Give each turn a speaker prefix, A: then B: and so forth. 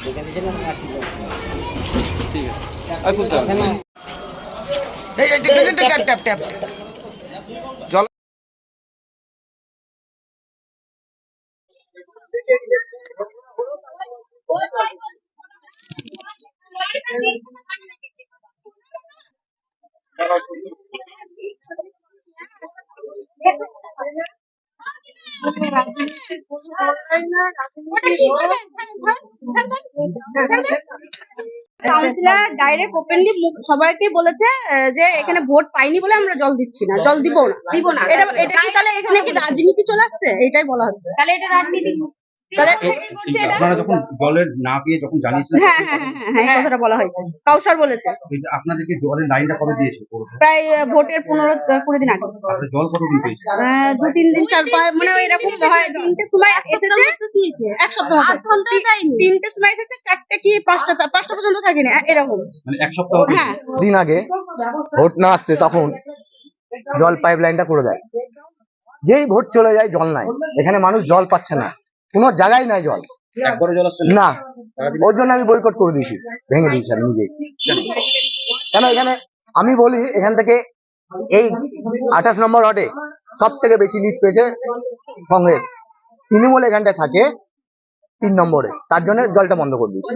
A: ঠিক আছে আর খুলতে হবে
B: কাউন্সিলর ডাইরেক্ট ওপেনলি সবাইকে বলেছে যে এখানে ভোট পাইনি বলে আমরা জল দিচ্ছি না জল দিব না দিব না। এটা এটা কি তাহলে এখানে কি রাজনীতি চলে আসছে? এটাই বলা হচ্ছে। তাহলে এটা রাজনীতি তাহলে কি করছে এটা?
C: আপনারা যখন জলের না পেয়ে যখন জানিয়েছিলেন
B: হ্যাঁ হ্যাঁ হ্যাঁ হ্যাঁ, হ্যাঁ এই কথাটা বলা হয়েছে। কাউসার বলেছে।
C: আপনাদেরকে জলের লাইনটা কবে দিয়েছে
B: প্রায় ভোটের পনেরো কুড়ি দিন আগে।
C: জল কতদিন পেয়েছে
B: দু তিন দিন চার পাঁচ মানে এরকম তিনটে সময় এসেছে এক সপ্তাহ তিনটে সময় এসেছে চারটে কি পাঁচটা পাঁচটা পর্যন্ত থাকেনি এরকম।
C: মানে এক সপ্তাহ
B: হ্যাঁ।
D: দিন আগে ভোট না আসতে তখন জল পাইপ লাইনটা করে দেয় যেই ভোট চলে যায় জল নাই। এখানে মানুষ জল পাচ্ছে না। কোনো জায়গায় নাই জল।
C: একবারও জল আসছে না?
D: না। ওর জন্য আমি বয়কট করে দিয়েছি। ভেঙে দিয়েছি আমি নিজে কেন এখানে? আমি বলি এখান থেকে এই আঠাশ নম্বর রডে সব থেকে বেশি লিড পেয়েছে কংগ্রেস। তৃণমূল এখানটায় থাকে তিন নম্বরে। তার জন্য জলটা বন্ধ করে দিয়েছি।